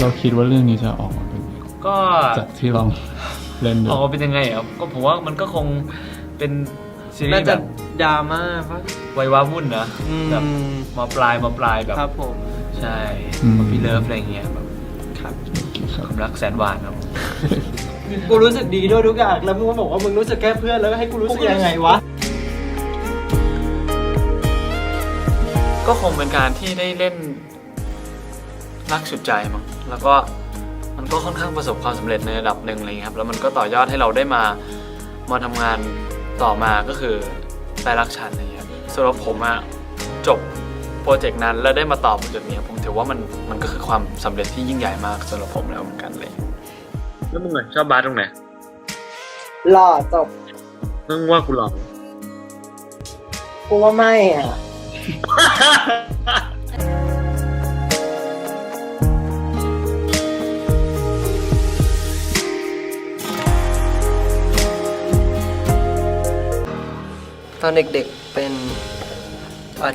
เราคิดว่าเรื่องนี้จะออกมาเป็นไงก็จากที่ลองเล่นดูออกมาเป็นยังไงอะก็ผมว่ามันก็คงเป็นซีรีน่าส์จะแบบดราม่าปะ วัยว้าวุ่นนะอืม แบบมาปลายมาปลายแบบครับผม ใช่อืมพี่เลิฟอะไรเงี้ยแบบครับครับความรักแสนหวานครับกูรู้สึกดีด้วยทุกอย่าง แล้วมึงก็บอกว่ามึงรู้สึกแค่เพื่อนแล้วให้กูรู้สึกยังไงวะ ก็คงเป็นการที่ได้เล่นรักสุดใจมั้ง แล้วก็มันก็ค่อนข้างประสบความสำเร็จในระดับหนึ่งอะไรเงี้ยครับแล้วมันก็ต่อยอดให้เราได้มามาทำงานต่อมาก็คือได้รักฉันอะไรเงี้ยสำหรับผมอะจบโปรเจกต์นั้นแล้วได้มาต่อบนจุดนี้ผมถือว่ามันมันก็คือความสำเร็จที่ยิ่งใหญ่มากสำหรับผมแล้วเหมือนกันเลยแล้วมึงอะชอบบาสตรงไหนหล่อจบมึงว่ากูหล่อกูว่าไม่อะ อนเด็กๆเป็น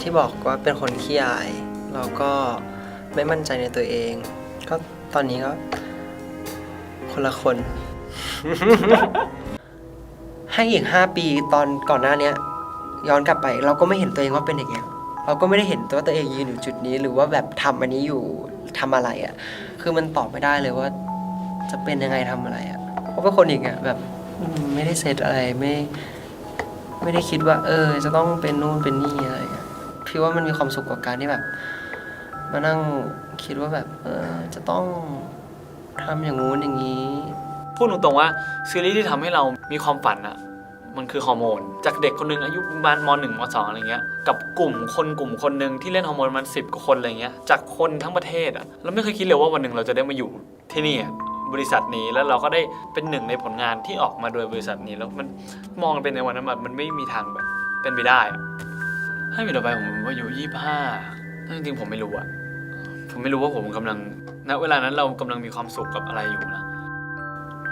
ที่บอกว่าเป็นคนขี้อายแล้วก็ไม่มั่นใจในตัวเอง ก็ตอนนี้ก็คนละคน ให้อีกห้าปีตอนก่อนหน้าเนี้ย ย้อนกลับไป เราก็ไม่เห็นตัวเองว่าเป็นอย่างเงี้ยเราก็ไม่ได้เห็นตัวตัวเองยืนอยู่จุดนี้ หรือว่าแบบทำอันนี้อยู่ทำอะไรอะ่ะ คือมันตอบไม่ได้เลยว่า จะเป็นยังไงทำอะไรอะ่ะเพราะเป็นคนอีกอะ่ะแบบไม่ได้เซตอะไรไม่ ไม่ได้คิดว่า เออ จะต้องเป็นนู่นเป็นนี่อะไรพี่ว่ามันมีความสุขกว่าการที่แบบ มานั่งคิดว่าแบบ เออ จะต้องทำอย่างงู้นอย่างนี้ พูดตรงๆว่าซีรีส์ที่ทำให้เรามีความฝันอะมันคือฮอร์โมน จากเด็กคนหนึ่งอายุประมาณมหนึ่งมสองอะไรเงี้ยกับกลุ่มคนกลุ่มคนหนึ่งที่เล่นฮอร์โมนมันสิบกว่าคนอะไรเงี้ยจากคนทั้งประเทศอะเราไม่เคยคิดเลยว่าวันหนึ่งเราจะได้มาอยู่ที่นี่อะ บริษัทนี้แล้วเราก็ได้เป็นหนึ่งในผลงานที่ออกมาโดยบริษัทนี้แล้วมันมองเป็นในวันนั้นแบบมันไม่มีทางแบบเป็นไปได้อะให้มีต่อไปผมว่าอายุยี่ห้าจริงๆผมไม่รู้อะผมไม่รู้ว่าผมกำลังณเวลานั้นเรากำลังมีความสุขกับอะไรอยู่นะ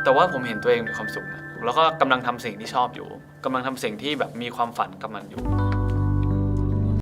แต่ว่าผมเห็นตัวเองมีความสุขนะแล้วก็กำลังทำสิ่งที่ชอบอยู่กำลังทำสิ่งที่แบบมีความฝันกับมันอยู่